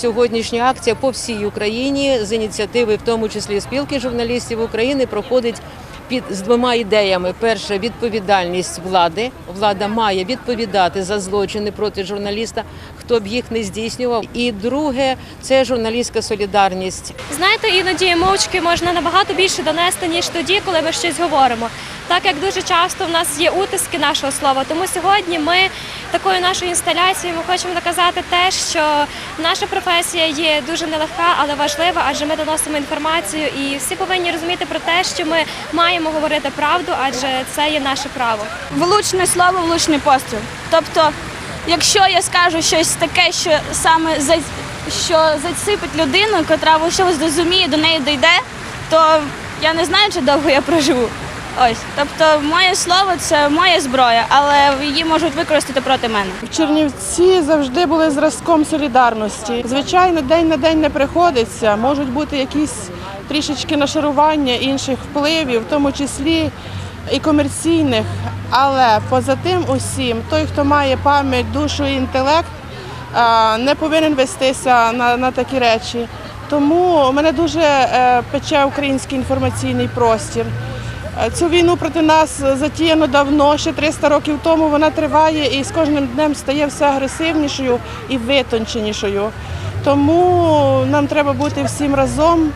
сьогоднішня акція по всій Україні з ініціативи, в тому числі спілки журналістів України, проходить під з двома ідеями: перше відповідальність влади. Влада має відповідати за злочини проти журналіста, хто б їх не здійснював. І друге це журналістська солідарність. Знаєте, іноді мовчки можна набагато більше донести, ніж тоді, коли ми щось говоримо. Так як дуже часто в нас є утиски нашого слова. Тому сьогодні ми такою нашою інсталяцією ми хочемо доказати те, що наша професія є дуже нелегка, але важлива, адже ми доносимо інформацію, і всі повинні розуміти про те, що ми маємо говорити правду, адже це є наше право. влучне слово, влучний постріл. Тобто, якщо я скажу щось таке, що саме за що заціпить людину, котра щось зрозуміє, до неї дійде, то я не знаю, чи довго я проживу. Ось, тобто, моє слово це моя зброя, але її можуть використати проти мене. Чернівці завжди були зразком солідарності. Звичайно, день на день не приходиться. Можуть бути якісь трішечки нашарування інших впливів, в тому числі і комерційних. Але поза тим усім, той, хто має пам'ять, душу і інтелект, не повинен вестися на, на такі речі. Тому мене дуже е, пече український інформаційний простір. Е, Цю війну проти нас затіяно давно, ще 300 років тому. Вона триває і з кожним днем стає все агресивнішою і витонченішою. Тому нам треба бути всім разом